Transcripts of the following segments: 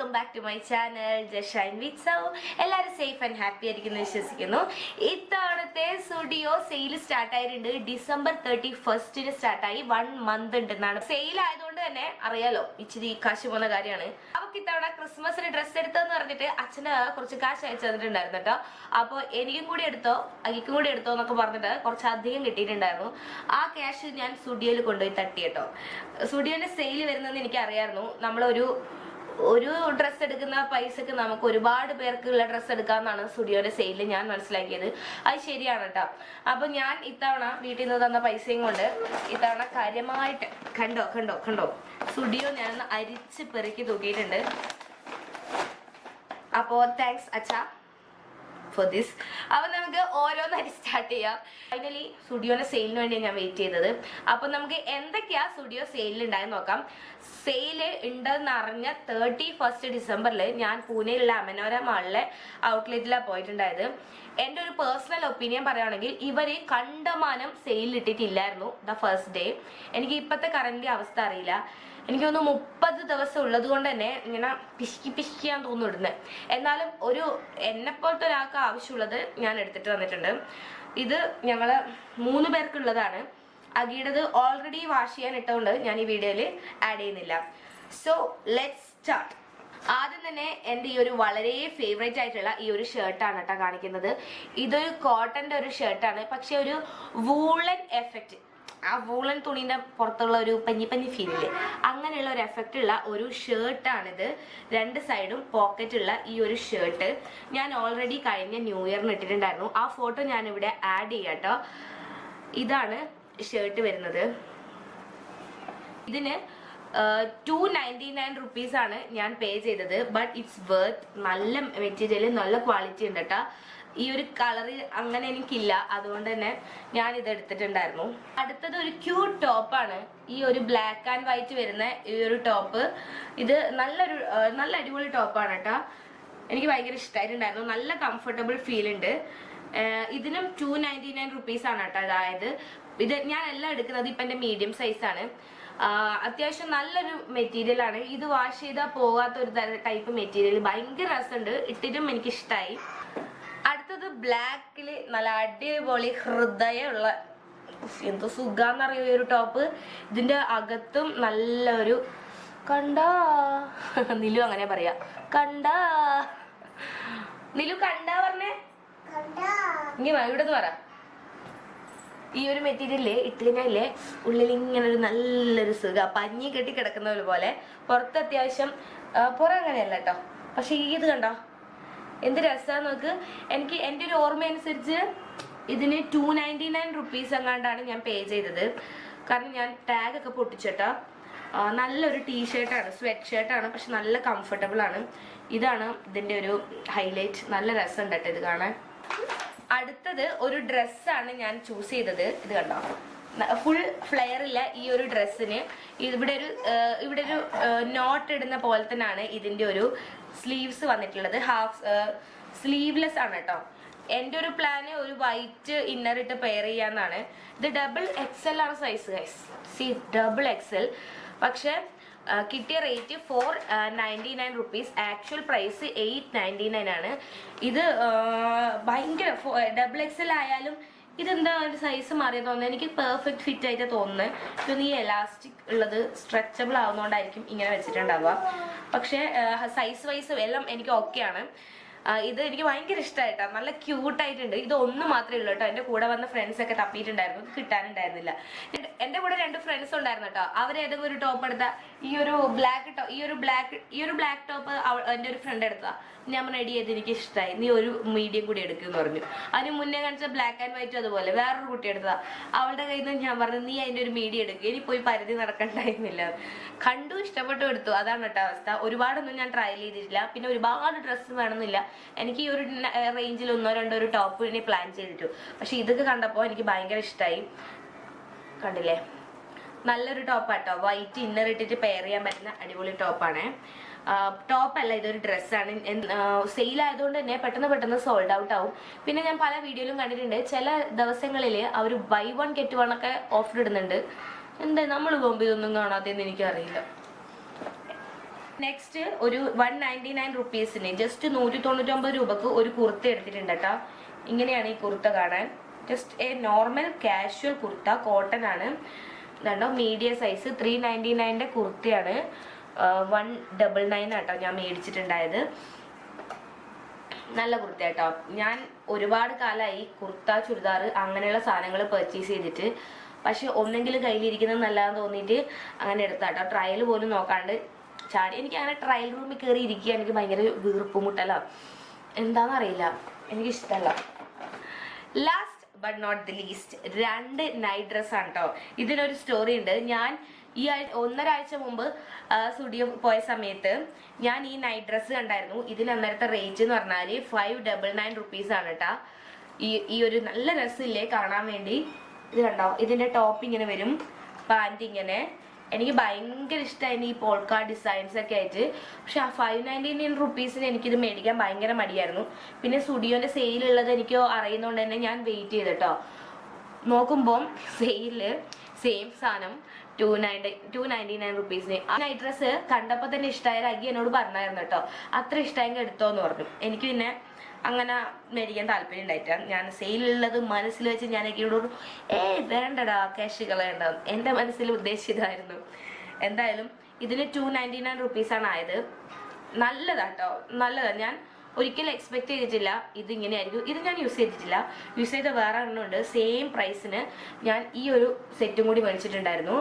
Welcome back to my channel ജഷൈൻ with സൗ എല്ലാവരും safe and happy ആയിരിക്കുന്നു വിശ്വസിക്കുന്നു. ഇത്തവണത്തെ സ്റ്റുഡിയോ സെയിൽ സ്റ്റാർട്ട് ആയിട്ടുണ്ട്. ഡിസംബർ തേർട്ടി ഫസ്റ്റിന് സ്റ്റാർട്ടായി വൺ മന്ത് ഉണ്ടെന്നാണ്. സെയിൽ ആയതുകൊണ്ട് തന്നെ അറിയാലോ ഇച്ചിരി കാശ് പോകുന്ന കാര്യമാണ്. അവർക്ക് ഇത്തവണ ക്രിസ്മസിന് ഡ്രസ്സ് എടുത്തതെന്ന് പറഞ്ഞിട്ട് അച്ഛന് കുറച്ച് കാശ് അയച്ചു തന്നിട്ടുണ്ടായിരുന്നു കേട്ടോ. അപ്പോൾ എനിക്കും കൂടി എടുത്തോ അകിക്കും കൂടി എടുത്തോ എന്നൊക്കെ പറഞ്ഞിട്ട് കുറച്ച് അധികം കിട്ടിയിട്ടുണ്ടായിരുന്നു. ആ ക്യാഷ് ഞാൻ സ്റ്റുഡിയോയിൽ കൊണ്ടുപോയി തട്ടി കേട്ടോ. സ്റ്റുഡിയോന്റെ സെയിൽ വരുന്നതെന്ന് എനിക്ക് അറിയായിരുന്നു നമ്മളൊരു ഒരു ഡ്രസ് എടുക്കുന്ന പൈസക്ക് നമുക്ക് ഒരുപാട് പേർക്കുള്ള ഡ്രസ് എടുക്കാമെന്നാണ് സ്റ്റുഡിയോയുടെ സെയിലിൽ ഞാൻ മനസ്സിലാക്കിയത്. അത് ശരിയാണ് കേട്ടോ അപ്പൊ ഞാൻ ഇത്തവണ വീട്ടിൽ നിന്ന് തന്ന പൈസയും കൊണ്ട് ഇത്തവണ കാര്യമായിട്ട് കണ്ടോ കണ്ടോ കണ്ടോ? സ്റ്റുഡിയോ ഞാനൊന്ന് അരിച്ച് പെറുക്കി തൂക്കിയിട്ടുണ്ട്. അപ്പോ താങ്ക്സ് അച്ഛാ. ഫോർ ദിസ് അപ്പൊ നമുക്ക് ഓരോന്നായിട്ട് സ്റ്റാർട്ട് ചെയ്യാം. ഫൈനലി സ്റ്റുഡിയോന്റെ സെയിലിന് വേണ്ടി ഞാൻ വെയിറ്റ് ചെയ്തത്. അപ്പൊ നമുക്ക് എന്തൊക്കെയാ സ്റ്റുഡിയോ സെയിലിൽ ഉണ്ടായെന്ന് നോക്കാം. സെയിൽ ഉണ്ടെന്ന് അറിഞ്ഞ തേർട്ടി ഫസ്റ്റ് ഡിസംബറിൽ ഞാൻ പൂനെയിലുള്ള അമനോര മാളിലെ ഔട്ട്ലെറ്റിലാണ് പോയിട്ടുണ്ടായത്. എന്റെ ഒരു പേഴ്സണൽ ഒപ്പീനിയൻ പറയുകയാണെങ്കിൽ ഇവർ കണ്ടമാനം സെയിൽ ഇട്ടിട്ടില്ലായിരുന്നു ദ ഫസ്റ്റ് ഡേ എനിക്ക് ഇപ്പോഴത്തെ കറന്റ് അവസ്ഥ അറിയില്ല. എനിക്ക് തോന്നുന്നു മുപ്പത് ദിവസം ഉള്ളത് കൊണ്ട് തന്നെ ഇങ്ങനെ പിശുക്കി പിശുക്കിയാൻ തോന്നുന്നു ഇടുന്നത് എന്നാലും ഒരു എന്നെ പോലത്തെ ഒരാൾക്ക് ആവശ്യമുള്ളത് ഞാൻ എടുത്തിട്ട് വന്നിട്ടുണ്ട് ഇത് ഞങ്ങൾ മൂന്ന് പേർക്കുള്ളതാണ്. അഗിയുടേത് ഓൾറെഡി വാഷ് ചെയ്യാൻ ഇട്ടുകൊണ്ട് ഞാൻ ഈ വീഡിയോയിൽ ആഡ് ചെയ്യുന്നില്ല. സോ ലെറ്റ് സ്റ്റാർട്ട് ആദ്യം തന്നെ എന്റെ ഈ ഒരു വളരെ ഫേവറേറ്റ് ആയിട്ടുള്ള ഈ ഒരു ഷർട്ടാണ് കേട്ടോ കാണിക്കുന്നത്. ഇതൊരു കോട്ടന്റെ ഒരു ഷർട്ടാണ് പക്ഷെ ഒരു വൂളൻ എഫക്റ്റ് ആ വൂളൻ തുണീന്റെ പുറത്തുള്ള ഒരു പഞ്ഞി പഞ്ഞി ഫീൽ ഇല്ലേ? അങ്ങനെയുള്ള ഒരു എഫക്റ്റ് ഉള്ള ഒരു ഷർട്ടാണിത് രണ്ട് സൈഡും പോക്കറ്റ് ഉള്ള ഈ ഒരു ഷേർട്ട് ഞാൻ ഓൾറെഡി കഴിഞ്ഞ ന്യൂ ഇയറിന് ഇട്ടിട്ടുണ്ടായിരുന്നു. ആ ഫോട്ടോ ഞാൻ ഇവിടെ ആഡ് ചെയ്യാം ഇതാണ് ഷേർട്ട് വരുന്നത്. ഇതിന് ടു നയന്റി നയൻ റുപ്പീസാണ് ഞാൻ പേ ചെയ്തത്. ബട്ട് ഇറ്റ്സ് വർത്ത് നല്ല മെറ്റീരിയൽ നല്ല ക്വാളിറ്റി ഉണ്ട് കേട്ടോ ഈ ഒരു കളർ അങ്ങനെ എനിക്കില്ല. അതുകൊണ്ട് തന്നെ ഞാൻ ഇത് എടുത്തിട്ടുണ്ടായിരുന്നു. അടുത്തത് ഒരു ക്യൂട്ട് ടോപ്പാണ് ഈ ഒരു ബ്ലാക്ക് ആൻഡ് വൈറ്റ് വരുന്ന ഈ ഒരു ടോപ്പ് ഇത് നല്ലൊരു നല്ല അടിപൊളി ടോപ്പാണ് കേട്ടോ എനിക്ക് ഭയങ്കര ഇഷ്ടമായിട്ടുണ്ടായിരുന്നു നല്ല കംഫർട്ടബിൾ ഫീൽ ഉണ്ട്. ഇതിനും ടു നയന്റി നയൻ റുപ്പീസ് ആണ് കേട്ടോ അതായത് ഇത് ഞാൻ എല്ലാം എടുക്കുന്നത്. ഇപ്പം എന്റെ മീഡിയം സൈസാണ് അത്യാവശ്യം നല്ലൊരു മെറ്റീരിയൽ ആണ്. ഇത് വാഷ് ചെയ്താൽ പോകാത്ത ഒരു ടൈപ്പ് മെറ്റീരിയൽ ഭയങ്കര രസമുണ്ട്. ഇട്ടിട്ടും എനിക്ക് ഇഷ്ടമായി അടുത്തത് ബ്ലാക്കിൽ നല്ല അടിപൊളി ഹൃദയമുള്ള എന്തോ സുഖാന്നറിയോ ഈ ഒരു ടോപ്പ്. ഇതിന്റെ അകത്തും നല്ലൊരു കണ്ടാ. നിലു അങ്ങനെ പറയാ. കണ്ടാ. നിലു കണ്ടാ പറഞ്ഞേ. ഇങ്ങനെ ഇവിടെ നിന്ന് പറ. ഈ ഒരു മെറ്റീരിയൽ ഇട്ട് കഴിഞ്ഞാലേ ഉള്ളിൽ ഇങ്ങനെ ഒരു നല്ലൊരു സുഖ. പഞ്ഞി കെട്ടി കിടക്കുന്ന പോലെ. പുറത്ത് അത്യാവശ്യം പുറം അങ്ങനെയല്ല കേട്ടോ. പക്ഷെ ഈ ഇത് കണ്ടോ? എന്ത് രസമാണ് നോക്ക്. എനിക്ക് എന്റെ ഒരു ഓർമ്മ അനുസരിച്ച് ഇതിന് ടു നയന്റി നയൻ റുപ്പീസ് എങ്ങാണ്ടാണ് ഞാൻ പേ ചെയ്തത്. കാരണം ഞാൻ ടാഗ് ഒക്കെ പൊട്ടിച്ചേട്ടാ. നല്ലൊരു ടീ ഷർട്ടാണ് സ്വെറ്റ് ഷർട്ടാണ് പക്ഷെ നല്ല കംഫർട്ടബിൾ ആണ്. ഇതാണ് ഇതിന്റെ ഒരു ഹൈലൈറ്റ് നല്ല രസമുണ്ട് കേട്ടോ ഇത് കാണാൻ. അടുത്തത് ഒരു ഡ്രസ്സാണ് ഞാൻ ചൂസ് ചെയ്തത്. ഇത് കണ്ടോ? ഫുൾ ഫ്ലെയർ ഇല്ല ഈ ഒരു ഡ്രസ്സിന് ഇവിടെ ഒരു ഇവിടെ ഒരു നോട്ട് ഇടുന്ന പോലെ തന്നെയാണ് ഇതിന്റെ ഒരു സ്ലീവ്സ് വന്നിട്ടുള്ളത്. ഹാഫ് സ്ലീവ്ലെസ് ആണ് കേട്ടോ എന്റെ ഒരു പ്ലാന് ഒരു വൈറ്റ് ഇന്നർ ഇട്ട് പെയർ ചെയ്യാന്നാണ്. ഇത് ഡബിൾ എക്സ് എൽ ആണ് size guys C double X പക്ഷെ പക്ഷേ കിട്ടിയ rate four ninety nine rupees actual price eight ninety nine ആണ്. ഇത് ഭയങ്കര ഡബിൾ എക്സ് എൽ ആയാലും ഇതെന്താ ഒരു സൈസ് മാറിയ തോന്നുന്നത് എനിക്ക് പെർഫെക്റ്റ് ഫിറ്റ് ആയിട്ട് തോന്നുന്നത് ഇതൊന്നും ഈ എലാസ്റ്റിക് ഉള്ളത് സ്ട്രെച്ചബിൾ ആവുന്നതുകൊണ്ടായിരിക്കും ഇങ്ങനെ വെച്ചിട്ടുണ്ടാവുക. പക്ഷേ സൈസ് വൈസ് എല്ലാം എനിക്ക് ഓക്കെയാണ് ഇത് എനിക്ക് ഭയങ്കര ഇഷ്ടമായിട്ടാ നല്ല ക്യൂട്ടായിട്ടുണ്ട് ഇത് ഒന്ന് മാത്രമേ ഉള്ളൂ കേട്ടോ. എന്റെ കൂടെ വന്ന ഫ്രണ്ട്സ് ഒക്കെ തപ്പിയിട്ടുണ്ടായിരുന്നു. കിട്ടാനുണ്ടായിരുന്നില്ല. എന്റെ കൂടെ രണ്ട് ഫ്രണ്ട്സ് ഉണ്ടായിരുന്നു കേട്ടോ. അവർ ഏതെങ്കിലും ഒരു ടോപ്പ് എടുത്ത. ഈ ഒരു ബ്ലാക്ക് ടോപ്പ് ഈ ഒരു ബ്ലാക്ക് ഈ ഒരു ബ്ലാക്ക് ടോപ്പ് എന്റെ ഒരു ഫ്രണ്ട് എടുത്താ ഞാൻ പറഞ്ഞു എടി ഇത് എനിക്ക് ഇഷ്ടമായി നീ ഒരു മീഡിയം കൂടി എടുക്കുമെന്ന് പറഞ്ഞു. അതിന് മുന്നേ കാണിച്ച ബ്ലാക്ക് ആൻഡ് വൈറ്റ് അതുപോലെ. വേറൊരു കുട്ടി എടുത്തതാ. അവളുടെ കയ്യിൽ നിന്ന് ഞാൻ പറഞ്ഞു നീ അതിന്റെ ഒരു മീഡിയം എടുക്കുക ഇനി പോയി പരിധി നടക്കണ്ടായിരുന്നില്ല. കണ്ടു ഇഷ്ടപ്പെട്ടു എടുത്തു. അതാണ് കേട്ടോ അവസ്ഥ. ഒരുപാടൊന്നും ഞാൻ ട്രൈ ചെയ്തിട്ടില്ല. പിന്നെ ഒരുപാട് ഡ്രസ്സ് വേണമെന്നില്ല. എനിക്ക് ഈ ഒരു റേഞ്ചിൽ ഒന്നോ രണ്ടോ ഒരു ടോപ്പ് ഇനി പ്ലാൻ ചെയ്തിട്ടു. പക്ഷെ ഇതൊക്കെ കണ്ടപ്പോൾ എനിക്ക് ഭയങ്കര ഇഷ്ടമായി കണ്ടില്ലേ? നല്ലൊരു ടോപ്പാട്ടോ വൈറ്റ് ഇന്നർ ഇട്ടിട്ട് പെയർ ചെയ്യാൻ പറ്റുന്ന അടിപൊളി ടോപ്പാണ് ടോപ്പ് അല്ല ഇതൊരു ഡ്രസ്സാണ് സെയിൽ ആയതുകൊണ്ട് തന്നെ പെട്ടെന്ന് പെട്ടെന്ന് സോൾഡ് ഔട്ട് ആവും. പിന്നെ ഞാൻ പല വീഡിയോയിലും കണ്ടിട്ടുണ്ട് ചില ദിവസങ്ങളിൽ അവർ ബൈ വൺ ഗെറ്റ് വൺ ഒക്കെ ഓഫർ ഇടുന്നുണ്ട്. എന്താ നമ്മൾ പോകുമ്പോൾ ഇതൊന്നും കാണാത്തതെന്ന് എനിക്കറിയില്ല. നെക്സ്റ്റ് ഒരു വൺ നയന്റി നയൻ റുപ്പീസിന് ജസ്റ്റ് നൂറ്റി തൊണ്ണൂറ്റൊമ്പത് രൂപക്ക് ഒരു കുർത്ത എടുത്തിട്ടുണ്ട് കേട്ടോ. ഇങ്ങനെയാണ് ഈ കുർത്ത കാണാൻ. Just a normal casual kurta cotton ആണ്. കണ്ടോ മീഡിയം സൈസ് ത്രീ നയന്റി നയന്റെ കുർത്തയാണ്. വൺ ഡബിൾ നയൻ ആട്ടോ ഞാൻ മേടിച്ചിട്ടുണ്ടായത്. നല്ല കുർത്ത കേട്ടോ ഞാൻ ഒരുപാട് കാലമായി കുർത്ത ചുരിദാർ അങ്ങനെയുള്ള സാധനങ്ങൾ പർച്ചേസ് ചെയ്തിട്ട്. പക്ഷെ ഒന്നെങ്കിലും കയ്യിലിരിക്കുന്നത് നല്ലതെന്ന് തോന്നിയിട്ട് അങ്ങനെ എടുത്താട്ടോ. ട്രയൽ പോലും നോക്കാണ്ട് ചാടി. എനിക്ക് അങ്ങനെ ട്രയൽ റൂമിൽ കയറി ഇരിക്കുക എനിക്ക് ഭയങ്കര വീർപ്പുമുട്ടല എന്താണെന്നറിയില്ല എനിക്കിഷ്ടമല്ല last but not the least രണ്ട് നൈറ്റ് ഡ്രസ്സാണ് കേട്ടോ ഇതിനൊരു സ്റ്റോറി ഉണ്ട്. ഞാൻ ഈ ഒന്നരാഴ്ച മുമ്പ് സ്റ്റുഡിയോ പോയ സമയത്ത് ഞാൻ ഈ നൈറ്റ് ഡ്രസ്സ് കണ്ടായിരുന്നു. ഇതിന് അന്നേരത്തെ റേറ്റ് എന്ന് പറഞ്ഞാൽ ഫൈവ് ഡബിൾ നയൻ റുപ്പീസ് ആണ് കേട്ടാ ഈ ഈ ഒരു നല്ല ഡ്രസ്സില്ലേ കാണാൻ വേണ്ടി? ഇത് കണ്ടോ? ഇതിന്റെ ടോപ്പ് ഇങ്ങനെ വരും. പാന്റ് ഇങ്ങനെ. എനിക്ക് ഭയങ്കര ഇഷ്ടമായിരുന്നു ഈ പോൾക്കാ ഡിസൈൻസ് ഒക്കെ ആയിട്ട്. പക്ഷെ ആ ഫൈവ് നയന്റി നയൻ റുപ്പീസിന് എനിക്കിത് മേടിക്കാൻ ഭയങ്കര മടിയായിരുന്നു. പിന്നെ സ്റ്റുഡിയോന്റെ സെയിൽ ഉള്ളത് എനിക്ക് അറിയുന്നതുകൊണ്ട് തന്നെ ഞാൻ വെയിറ്റ് ചെയ്തിട്ടോ നോക്കുമ്പോൾ സെയിൽ സെയിം സാധനം two ninety two ninety nine റുപ്പീസിന് ആ നൈറ്റ് ഡ്രസ്സ് കണ്ടപ്പോൾ തന്നെ ഇഷ്ടമായ അഗി എന്നോട് പറഞ്ഞായിരുന്നു കേട്ടോ. അത്ര ഇഷ്ടമെങ്കിൽ എടുത്തോന്ന് പറഞ്ഞു. എനിക്ക് പിന്നെ അങ്ങനെ മേടിക്കാൻ താല്പര്യം ഉണ്ടായിട്ടാ ഞാൻ സെയിലുള്ളത് മനസ്സിൽ വെച്ച് ഞാൻ അഗിയോട് ഏ വേണ്ടടാ ക്യാഷ് കളയണ്ട. എന്റെ മനസ്സിൽ ഉദ്ദേശിച്ചതായിരുന്നു. എന്തായാലും ഇതിന് ടു നയന്റി നയൻ റുപ്പീസാണ് ആയത്. നല്ലതാട്ടോ നല്ലതാണ് ഞാൻ ഒരിക്കലും എക്സ്പെക്ട് ചെയ്തിട്ടില്ല. ഇത് ഇങ്ങനെയായിരിക്കും ഇത് ഞാൻ യൂസ് ചെയ്തിട്ടില്ല. യൂസ് ചെയ്ത വേറെ എണ്ണമുണ്ട് സെയിം പ്രൈസിന് ഞാൻ ഈ ഒരു സെറ്റും കൂടി മേടിച്ചിട്ടുണ്ടായിരുന്നു.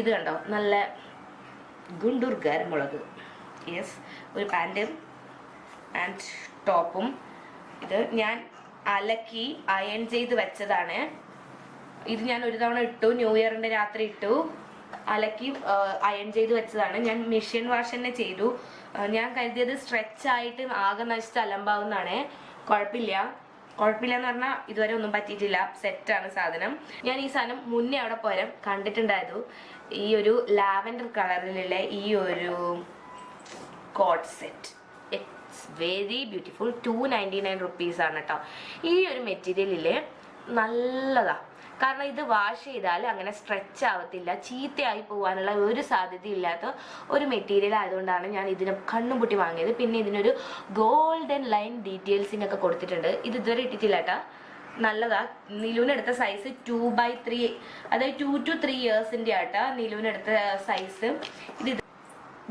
ഇത് കണ്ടോ? നല്ല ഗുണ്ടൂർ ഗരമുളക്. യെസ് ഒരു പാന്റും ആൻഡ് ടോപ്പും ഇത് ഞാൻ അലക്കി അയൺ ചെയ്ത് വെച്ചതാണ്. ഇത് ഞാൻ ഒരു തവണ ഇട്ടു. ന്യൂ ഇയറിന്റെ രാത്രി ഇട്ടു. അലക്കി അയൺ ചെയ്ത് വെച്ചതാണ്. ഞാൻ മെഷീൻ വാഷ് തന്നെ ചെയ്തു. ഞാൻ കരുതിയത് സ്ട്രെച്ച് ആയിട്ട് ആകെ നശിച്ച് അലമ്പാവുന്നതാണ്. കുഴപ്പമില്ല. കുഴപ്പമില്ല എന്ന് പറഞ്ഞാൽ ഇതുവരെ ഒന്നും പറ്റിയിട്ടില്ല. സെറ്റാണ് സാധനം. ഞാൻ ഈ സാധനം മുന്നേ അവിടെ പോരം കണ്ടിട്ടുണ്ടായിരുന്നു. ഈ ഒരു ലാവൻഡർ കളറിലുള്ള ഈ ഒരു coat set. It's very beautiful two ninety nine rupees ആണ് കേട്ടോ ഈ ഒരു മെറ്റീരിയലിൽ നല്ലതാ. കാരണം ഇത് വാഷ് ചെയ്താൽ അങ്ങനെ സ്ട്രെച്ച് ആവത്തില്ല ചീത്തയായി പോകാനുള്ള ഒരു സാധ്യത ഇല്ലാത്ത ഒരു മെറ്റീരിയൽ ആയതുകൊണ്ടാണ് ഞാൻ ഇതിനെ കണ്ണും പൊട്ടി വാങ്ങിയത്. പിന്നെ ഇതിനൊരു ഗോൾഡൻ ലൈൻ ഡീറ്റെയിൽസിനൊക്കെ കൊടുത്തിട്ടുണ്ട്. ഇത് ഇതുവരെ ഇട്ടിട്ടില്ല കേട്ടോ നല്ലതാ. നിലുവിനെടുത്ത സൈസ് ടു ബൈ ത്രീ അതായത് ടു ടു ത്രീ ഇയേഴ്സിന്റെ ആട്ടാ നിലുവിനെടുത്ത സൈസ് ഇത്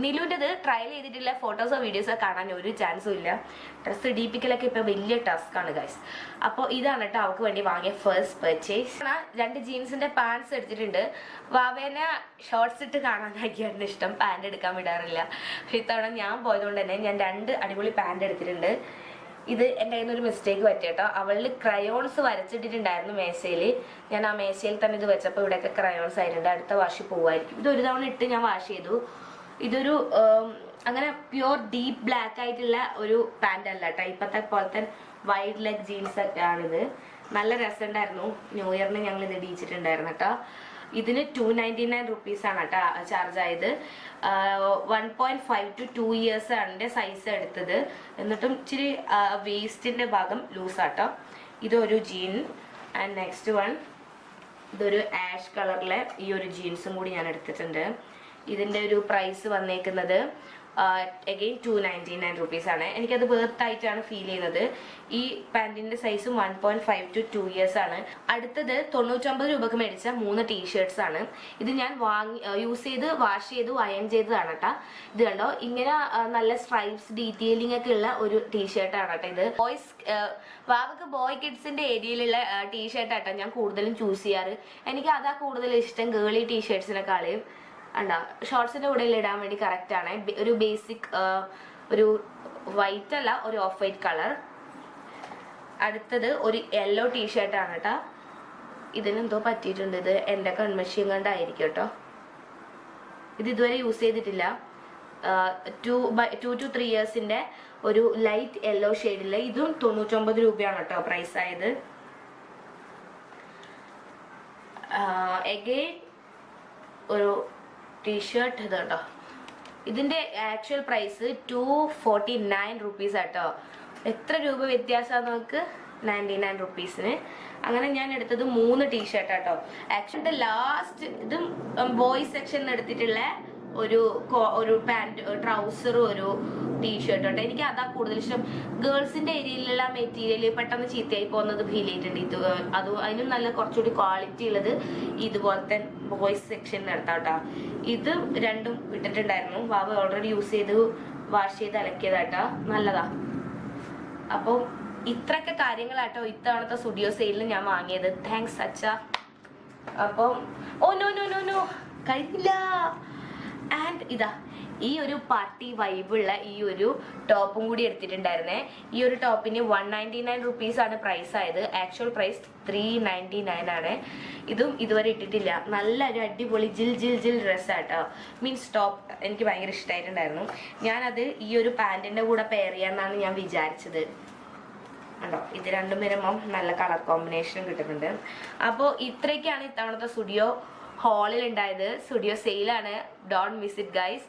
നിലുവിന്റെത് ട്രയൽ ചെയ്തിട്ടുള്ള ഫോട്ടോസോ വീഡിയോസോ കാണാൻ ഒരു ചാൻസും ഇല്ല. ഡ്രസ്സ് ഡീപ്പിക്കലൊക്കെ ഇപ്പോൾ വലിയ ടാസ്ക് ആണ് ഗൈസ് അപ്പോൾ ഇതാണ് കേട്ടോ അവൾക്ക് വേണ്ടി വാങ്ങിയ ഫസ്റ്റ് പർച്ചേസ് രണ്ട് ജീൻസിന്റെ പാൻസ് എടുത്തിട്ടുണ്ട്. വാവേന ഷോർട്സ് ഇട്ട് കാണാനാക്കിയാണ് ഇഷ്ടം. പാന്റ് എടുക്കാൻ വിടാറില്ല. ഇത്തവണ ഞാൻ പോയതുകൊണ്ട് തന്നെ ഞാൻ രണ്ട് അടിപൊളി പാന്റ് എടുത്തിട്ടുണ്ട്. ഇത് എന്റെ കയ്യിൽ നിന്ന് ഒരു മിസ്റ്റേക്ക് പറ്റിയട്ടോ അവളിൽ ക്രയോൺസ് വരച്ചിട്ടിട്ടുണ്ടായിരുന്നു മേശയിൽ ഞാൻ ആ മേശയിൽ തന്നെ ഇത് വെച്ചപ്പോൾ ഇവിടെയൊക്കെ ക്രയോൺസ് ആയിട്ടുണ്ട്. അടുത്ത വാഷി പോവായിരിക്കും ഇത് ഒരു തവണ ഇട്ട് ഞാൻ വാഷ് ചെയ്തു. ഇതൊരു അങ്ങനെ പ്യുവർ ഡീപ്പ് ബ്ലാക്ക് ആയിട്ടുള്ള ഒരു പാന്റ് അല്ല കേട്ടോ ഇപ്പോഴത്തെ പോലത്തെ വൈഡ് ലെഗ് ജീൻസ് ആണിത്. നല്ല രസമുണ്ടായിരുന്നു ന്യൂ ഇയറിന് ഞങ്ങൾ ഇത് ഇടിച്ചിട്ടുണ്ടായിരുന്നു കേട്ടോ ഇതിന് ടു നയന്റി നയൻ റുപ്പീസ് ആണ് കേട്ടോ ചാർജ് ആയത്. One point five to two years ആണ് എന്റെ സൈസ് എടുത്തത്. എന്നിട്ടും ഇച്ചിരി വേസ്റ്റിന്റെ ഭാഗം ലൂസാട്ടോ ഇതൊരു ജീൻ ആൻഡ് നെക്സ്റ്റ് വൺ ഇതൊരു ആഷ് കളറിലെ ഈ ഒരു ജീൻസും കൂടി ഞാൻ എടുത്തിട്ടുണ്ട്. ഇതിന്റെ ഒരു പ്രൈസ് വന്നേക്കുന്നത് again two ninety nine rupees ആണ്. എനിക്കത് ബേർത്ത് ആയിട്ടാണ് ഫീൽ ചെയ്യുന്നത്. ഈ പാന്റിന്റെ സൈസും one point five to two years ആണ്. അടുത്തത് തൊണ്ണൂറ്റൊമ്പത് രൂപക്ക് മേടിച്ച മൂന്ന് ടീഷർട്സ് ആണ്. ഇത് ഞാൻ വാങ്ങി യൂസ് ചെയ്ത് വാഷ് ചെയ്ത് അയൺ ചെയ്തതാണ് കേട്ടോ ഇത് കണ്ടോ? ഇങ്ങനെ നല്ല സ്ട്രൈപ്സ് ഡീറ്റെയിലിംഗ് ഒക്കെ ഉള്ള ഒരു ടീഷർട്ടാണ് കേട്ടോ ഇത്. ബോയ്സ് വാവക്ക് ബോയ് കിഡ്സിന്റെ ഏരിയയിലുള്ള ടീഷർട്ട് ആട്ടോ ഞാൻ കൂടുതലും ചൂസ് ചെയ്യാറ്. എനിക്ക് അതാ കൂടുതൽ ഇഷ്ടം ഗേളി ടീഷർട്സിനെക്കാളും അണ്ട ഷോർട്സിന്റെ കൂടെ ഇടാൻ വേണ്ടി കറക്റ്റ് ആണ്. ഒരു ബേസിക് ഒരു വൈറ്റ് അല്ല ഒരു ഓഫ് വൈറ്റ് കളർ അടുത്തത് ഒരു യെല്ലോ ടീഷർട്ട് ആണ് കേട്ടോ ഇതിനെന്തോ പറ്റിയിട്ടുണ്ട്. ഇത് എന്റെ കൺമഷിയും കണ്ടായിരിക്കും കേട്ടോ ഇത് ഇതുവരെ യൂസ് ചെയ്തിട്ടില്ല. Two by two to three ഇയേഴ്സിന്റെ ഒരു ലൈറ്റ് യെല്ലോ ഷെയ്ഡിൽ ഇതും തൊണ്ണൂറ്റൊമ്പത് രൂപയാണ് കേട്ടോ പ്രൈസ് ആയത്. എഗെയിൻ ഒരു ടീഷർട്ട് ഇത് കേട്ടോ ഇതിന്റെ actual price two forty nine rupees ആട്ടോ. എത്ര രൂപ വ്യത്യാസമാണ് നമുക്ക് നയന്റി നയൻ റുപ്പീസിന് അങ്ങനെ ഞാൻ എടുത്തത് മൂന്ന് ടീഷർട്ട് ആട്ടോ. ആക്ച്വലി ലാസ്റ്റ് ഇതും ബോയ്സ് സെക്ഷനിൽ എടുത്തിട്ടുള്ള ഒരു ഒരു പാന്റ് ട്രൗസറും ഒരു ടീഷർട്ടും കേട്ടോ എനിക്ക് അതാ കൂടുതൽ ഇഷ്ടം. ഗേൾസിന്റെ ഏരിയയിലുള്ള മെറ്റീരിയൽ പെട്ടെന്ന് ചീത്തയായി പോകുന്നത് ഫീൽ ചെയ്തിട്ടുണ്ട്. ഇത് അത് അതിനും നല്ല കുറച്ചുകൂടി ക്വാളിറ്റി ഉള്ളത് ഇതുപോലത്തെ ബോയ്സ് സെക്ഷൻ കേട്ടോ ഇത് രണ്ടും ഇട്ടിട്ടുണ്ടായിരുന്നു. വാവ ഓൾറെഡി യൂസ് ചെയ്ത് വാഷ് ചെയ്ത് അലക്കിയതാട്ടാ നല്ലതാ. അപ്പോൾ ഇത്രയൊക്കെ കാര്യങ്ങളാട്ടോ ഇത്തവണത്തെ സ്റ്റുഡിയോ സെയിലിൽ ഞാൻ വാങ്ങിയത്. താങ്ക്സ് അച്ഛ. അപ്പം oh no no no no കഴിഞ്ഞില്ല. ആൻഡ് ഇതാ ഈ ഒരു പാർട്ടി വൈബുള്ള ഈ ഒരു ടോപ്പും കൂടി എടുത്തിട്ടുണ്ടായിരുന്നേ. ഈ ഒരു ടോപ്പിന് വൺ നയന്റി നയൻ റുപ്പീസ് ആണ് പ്രൈസ് ആയത്. Actual price three ninety nine ആണ്. ഇതും ഇതുവരെ ഇട്ടിട്ടില്ല. നല്ല ഒരു അടിപൊളി ജിൽ ജിൽ ജിൽ ഡ്രസ്സാട്ടോ മീൻസ് ടോപ്പ് എനിക്ക് ഭയങ്കര ഇഷ്ടമായിട്ടുണ്ടായിരുന്നു ഞാനത് ഈ ഒരു പാന്റിന്റെ കൂടെ പെയർ ചെയ്യാന്നാണ് ഞാൻ വിചാരിച്ചത്. ഉണ്ടോ ഇത് രണ്ടും വരുമ്പം നല്ല കളർ കോമ്പിനേഷനും കിട്ടുന്നുണ്ട്. അപ്പോൾ ഇത്രയൊക്കെയാണ് ഇത്തവണത്തെ സ്റ്റുഡിയോ ഹാളിൽ ഉണ്ടായത് സ്റ്റുഡിയോ സെയിലാണ് ഡോൺ മിസ് ഗൈസ്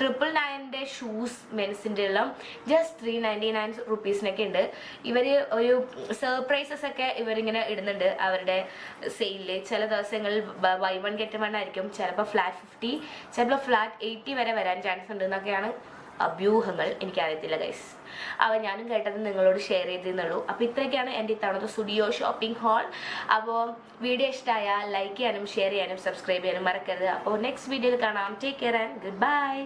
ട്രിപ്പിൾ നയന്റെ ഷൂസ് മെൻസിന്റെ എല്ലാം ജസ്റ്റ് ത്രീ നയന്റി നയൻ റുപ്പീസിനൊക്കെ ഉണ്ട്. ഇവർ ഒരു സർപ്രൈസസ് ഒക്കെ ഇവരിങ്ങനെ ഇടുന്നുണ്ട് അവരുടെ സെയിലിൽ ചില ദിവസങ്ങളിൽ വൈ വൺ ഗെറ്റ് വൺ ആയിരിക്കും. ചിലപ്പോൾ ഫ്ലാറ്റ് ഫിഫ്റ്റി ചിലപ്പോൾ ഫ്ലാറ്റ് എയ്റ്റി വരെ വരാൻ ചാൻസ് ഉണ്ട് എന്നൊക്കെയാണ് അഭ്യൂഹങ്ങൾ എനിക്കറിയത്തില്ല ഗൈസ് അവ ഞാനും കേട്ടത് നിങ്ങളോട് ഷെയർ ചെയ്തെന്നുള്ളൂ അപ്പോൾ ഇത്രയൊക്കെയാണ് എന്റെ ഇത്തവണത്തെ സ്റ്റുഡിയോ ഷോപ്പിംഗ് ഹാൾ അപ്പോൾ വീഡിയോ ഇഷ്ടമായാൽ ലൈക്ക് ചെയ്യാനും ഷെയർ ചെയ്യാനും സബ്സ്ക്രൈബ് ചെയ്യാനും മറക്കരുത്. അപ്പോൾ നെക്സ്റ്റ് വീഡിയോയിൽ കാണാം. Take care and goodbye